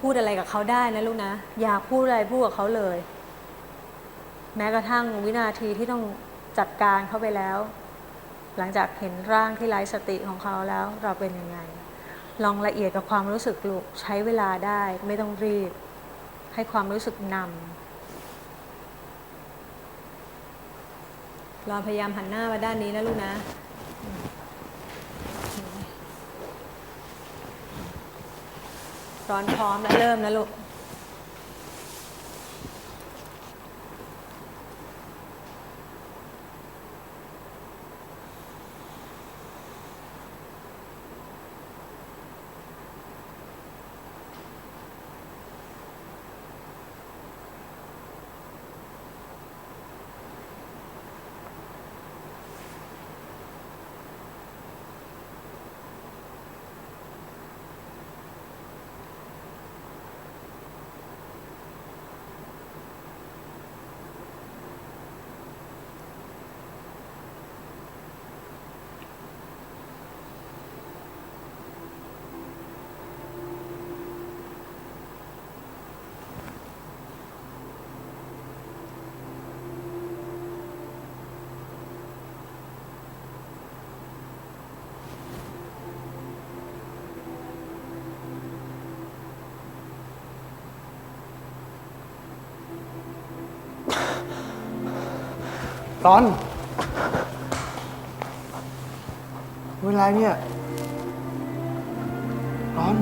พูดอะไรกับเขาได้นะลูกนะ อยากพูดอะไรพูดกับเขาเลย แม้กระทั่งวินาทีที่ต้องจัดการเขาไปแล้ว หลังจากเห็นร่างที่ไร้สติของเขาแล้วเราเป็นยังไง ลองละเอียดกับความรู้สึกลูกใช้เวลาได้ ไม่ต้องรีบ ให้ความรู้สึกนำเราพยายามหันหน้ามาด้านนี้นะลูกนะ ร้อนพร้อมแล้วเริ่มนะลูก ตอน เวลาเนี่ยตอน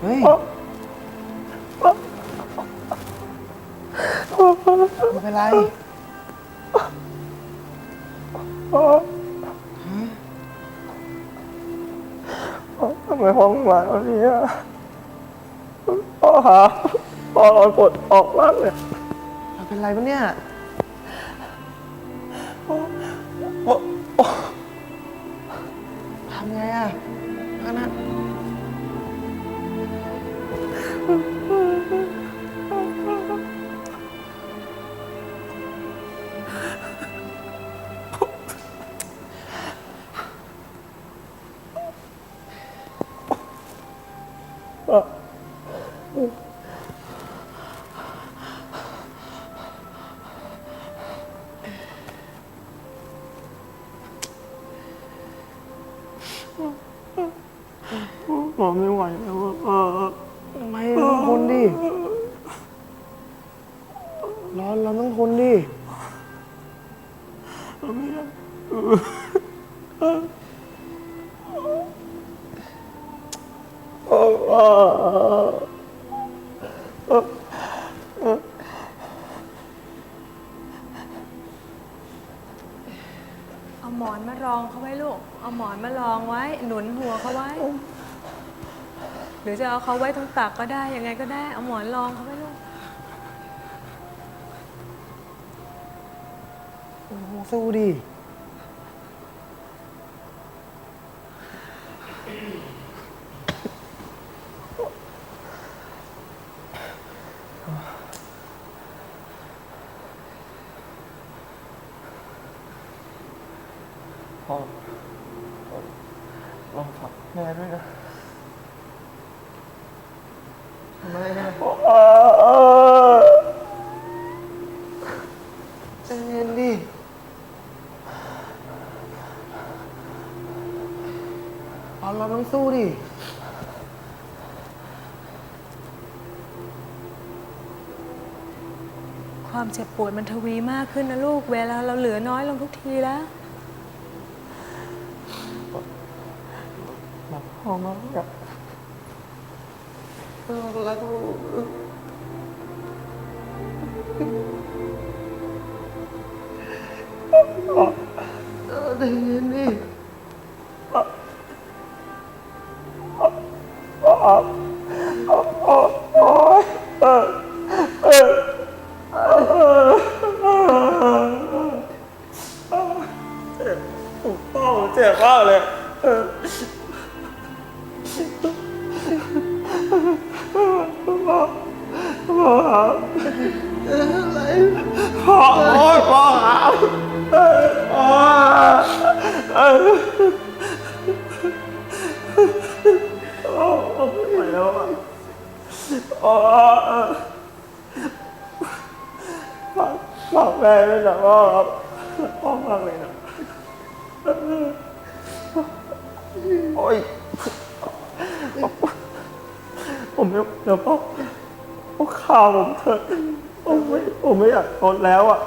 เฮ้ยไม่เป็นไรทำไมห้องมาวันนี้อะพ่อหาพ่อรอนปลดออกมากเลยเราเป็นไรปะเนี่ย ทำไงอะอันนั้นผม เอาหมอนมารองเขาไว้ลูก เอาหมอนมารองไว้ หนุนหัวเขาไว้ หรือจะเอาเขาไว้ตรงตักก็ได้ ยังไงก็ได้ เอาหมอนรองเขาไว้ลูก สู้ดิ พ่อลองฝากแม่ด้วยนะทำไมอะเออ ใจเย็นดิ ร้อนเราต้อง สู้ดิ ความเจ็บปวดมันทวีมากขึ้นนะลูก เวลาเราเหลือน้อยลงทุกทีแล้วรักพ่อมากอะเรารักลูกเออใจเย็นดิพ่อเจ็บมากเลยเออพ่อพ่อหาพ่อโอ๊ยพ่อหาเออพ่อเออพ่อไม่ไหวแล้วอะอ๋อฝากฝากแม่ด้วยนะพ่อครับพ่อมากเลยนะโอ้ ยผมไม่เดี๋ยวพ่อพ่อข่าวผมเถอะผมไม่ผมไม่อยากทนแล้วอะ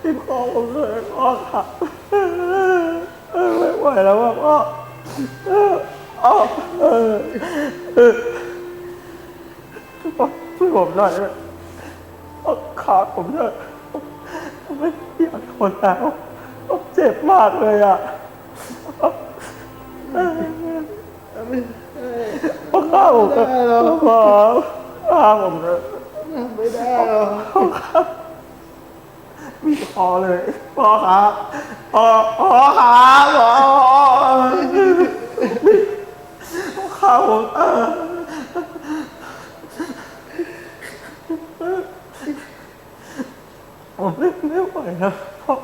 ที่พ่อผมเลยพ่อค่ะไม่ไหวแล้วอะพ่อเออช่วยผมหน่อยนะพ่อขาผมเถอะผมไม่อยากทนแล้วผมเจ็บมากเลยอะ ข้าผมเถอะพ่อข้าผมเถอะไม่ได้หรอกมีพอเลยพอครับพอพอครับพอข้าผมเออผมไม่ไม่ไหวแล้วพ่อ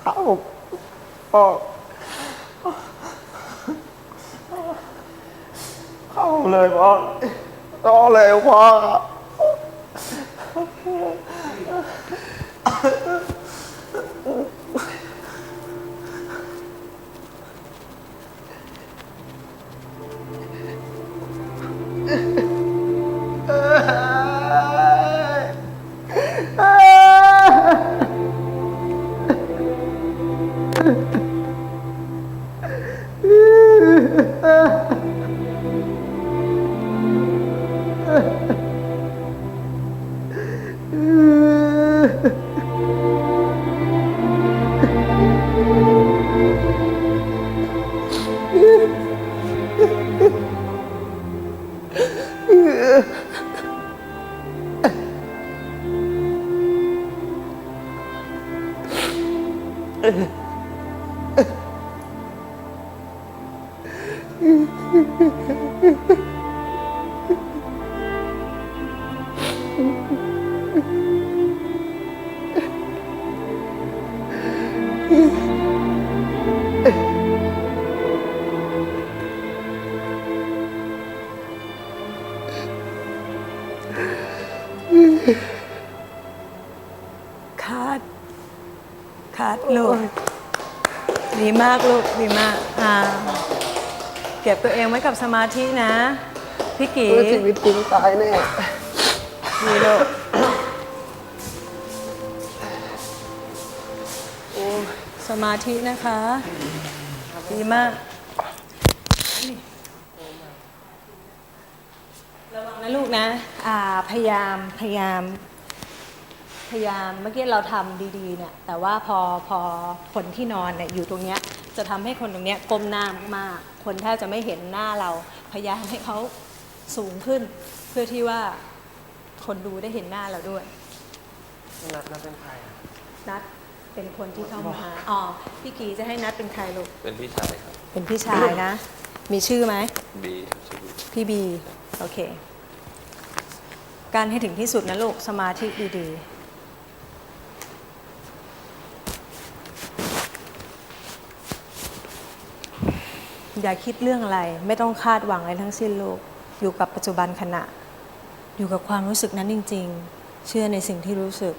ข้าผมพ่อ เข้าเลยพ่อรอเลยพ่อ ครับคัดคัดลูก ดีมากลูก ดีมากอ่า เก็บตัวเองไว้กับสมาธินะ พี่กีเพื่อชีวิตจริงตายแน่ดีลูกสมาธินะคะ ดีมาก ระวังนะลูกนะอ่าพยายาม พยายาม พยายาม เมื่อกี้เราทำดีๆเนี่ย แต่ว่าพอ พอคนที่นอนเนี่ยอยู่ตรงเนี้ย จะทำให้คนตรงเนี้ยก้มหน้ามากๆคนแทบจะไม่เห็นหน้าเรา พยายามให้เขาสูงขึ้น เพื่อที่ว่าคนดูได้เห็นหน้าเราด้วยนัดนัดเป็นใครอะนัดเป็นคนที่เข้ามาหาอ๋อพี่กีจะให้นัดเป็นใครลูกเป็นพี่ชายครับ เป็นพี่ชายนะ มีชื่อไหมบีชื่อบีพี่บีโอเค การให้ถึงที่สุดนะลูกสมาธิดีๆ อย่าคิดเรื่องอะไร ไม่ต้องคาดหวังอะไรทั้งสิ้นลูก อยู่กับปัจจุบันขณะ อยู่กับความรู้สึกนั้นจริง ๆ เชื่อในสิ่งที่รู้สึก